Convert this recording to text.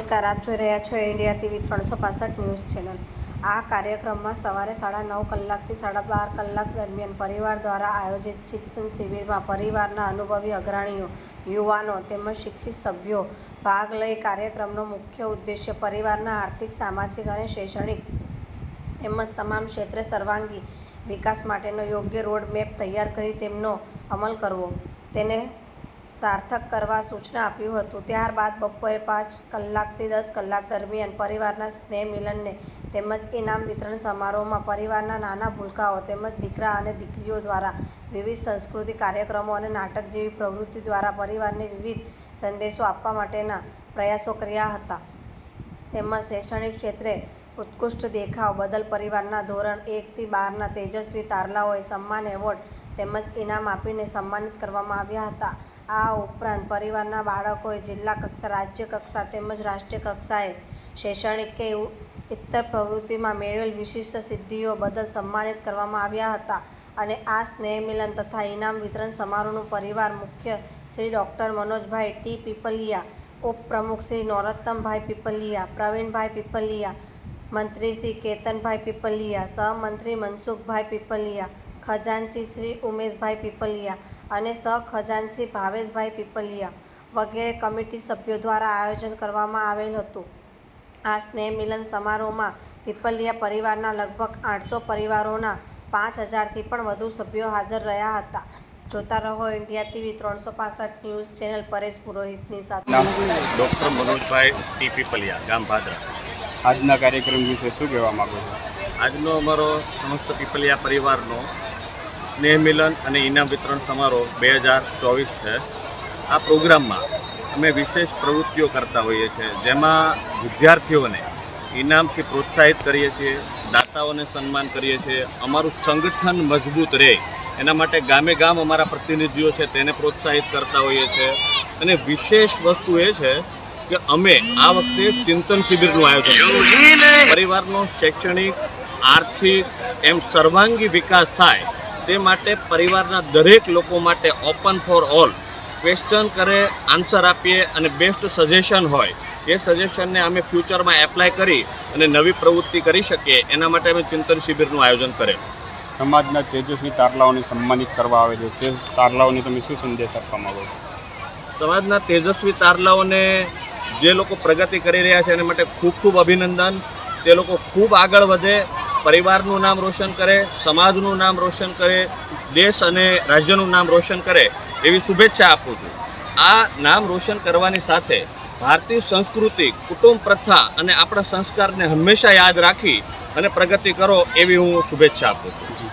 નમસ્કાર, આપ જોઈ રહ્યા છો ઇન્ડિયા ટીવી ત્રણસો પાસઠ ન્યૂઝ ચેનલ. આ કાર્યક્રમમાં સવારે સાડા નવ કલાકથી સાડા બાર કલાક દરમિયાન પરિવાર દ્વારા આયોજિત ચિંતન શિબિરમાં પરિવારના અનુભવી અગ્રણીઓ, યુવાનો તેમજ શિક્ષિત સભ્યો ભાગ લઈ કાર્યક્રમનો મુખ્ય ઉદ્દેશ્ય પરિવારના આર્થિક, સામાજિક અને શૈક્ષણિક તેમજ તમામ ક્ષેત્રે સર્વાંગી વિકાસ માટેનો યોગ્ય રોડ મેપ તૈયાર કરી તેમનો અમલ કરવો. તેને સાર્થક કરવા સૂચના આપ્યું હતું. ત્યારબાદ બપોરે પાંચ કલાકથી દસ કલાક દરમિયાન પરિવારના સ્નેહ મિલનને તેમજ ઇનામ વિતરણ સમારોહમાં પરિવારના નાના ભૂલકાઓ તેમજ દીકરા અને દીકરીઓ દ્વારા વિવિધ સંસ્કૃતિ કાર્યક્રમો અને નાટક જેવી પ્રવૃત્તિ દ્વારા પરિવારને વિવિધ સંદેશો આપવા માટેના પ્રયાસો કર્યા હતા. તેમજ શૈક્ષણિક ક્ષેત્રે ઉત્કૃષ્ટ દેખાવ બદલ પરિવારના ધોરણ એકથી બારના તેજસ્વી તારલાઓએ સન્માન એવોર્ડ તેમજ ઇનામ આપીને સન્માનિત કરવામાં આવ્યા હતા. આ ઉપરાંત પરિવારના બાળકોએ જિલ્લા કક્ષા, રાજ્ય કક્ષા તેમજ રાષ્ટ્રીય કક્ષાએ શૈક્ષણિક કે ઇતર પ્રવૃત્તિમાં મેળવેલ વિશિષ્ટ સિદ્ધિઓ બદલ સન્માનિત કરવામાં આવ્યા હતા અને આ સ્નેહ મિલન તથા ઇનામ વિતરણ સમારોહનું પરિવાર મુખ્ય શ્રી ડૉક્ટર મનોજભાઈ ટી પીપલિયા, ઉપપ્રમુખ શ્રી નોરત્તમભાઈ પીપલિયા, પ્રવીણભાઈ પીપલિયા, મંત્રી શ્રી કેતનભાઈ પીપલિયા સહમંત્રી મનસુખભાઈ પીપલિયા ખજાનચી શ્રી ઉમેશભાઈ પીપલિયા અને સહખજાનચી ભાવેશભાઈ પીપલિયા વગેરે કમિટી સભ્યો દ્વારા આયોજન કરવામાં આવેલ હતું. આ સ્નેહ મિલન સમારોહમાં પીપલિયા પરિવારના લગભગ આઠસો પરિવારોના પાંચ હજારથી પણ વધુ સભ્યો હાજર રહ્યા હતા. જોતા રહો ઇન્ડિયા ટીવી ત્રણસો પાસઠ ન્યૂઝ ચેનલ પરેશ પુરોહિતની સાથે. ડૉક્ટર મનોજભાઈ ટી પીપલિયા ગામ ભાદરા. આજના કાર્યક્રમ વિશે શું કહેવા માગું છો? આજનો અમારો સમસ્ત પીપલિયા પરિવારનો સ્નેહ મિલન અને ઇનામ વિતરણ સમારોહ બે હજાર ચોવીસ છે. આ પ્રોગ્રામમાં અમે વિશેષ પ્રવૃત્તિઓ કરતા હોઈએ છીએ, જેમાં વિદ્યાર્થીઓને ઇનામથી પ્રોત્સાહિત કરીએ છીએ, દાતાઓને સન્માન કરીએ છીએ, અમારું સંગઠન મજબૂત રહે, એના માટે ગામે ગામ અમારા પ્રતિનિધિઓ છે તેને પ્રોત્સાહિત કરતા હોઈએ છીએ. અને વિશેષ વસ્તુ એ છે કે અમે આ વખતે ચિંતન શિબિરનું આયોજન પરિવારનો શૈક્ષણિક આર્થિક એમ સર્વાંગી વિકાસ થાય તે માટે પરિવારના દરેક લોકો માટે ઓપન ફોર ઓલ ક્વેશ્ચન કરે આન્સર આપીએ અને બેસ્ટ સજેશન હોય. એ સજેશનને અમે ફ્યુચરમાં એપ્લાય કરી અને નવી પ્રવૃત્તિ કરી શકીએ. એના માટે અમે ચિંતન શિબિરનું આયોજન કરેલું. સમાજના તેજસ્વી તારલાઓને સન્માનિત કરવા આવે છે. તે તારલાઓને તમે શું સંદેશ આપવા માગો છો? સમાજના તેજસ્વી તારલાઓને જે લોકો પ્રગતિ કરી રહ્યા છે એના માટે ખૂબ ખૂબ અભિનંદન. તે લોકો ખૂબ આગળ વધે. પરિવારનું નામ રોશન કરે, સમાજનું નામ રોશન કરે, દેશ અને રાજ્યનું નામ રોશન કરે એવી શુભેચ્છા આપું છું. આ નામ રોશન કરવાની સાથે ભારતીય સંસ્કૃતિ, કુટુંબ પ્રથા અને આપણા સંસ્કારને હંમેશા યાદ રાખી અને પ્રગતિ કરો એવી હું શુભેચ્છા આપું છું.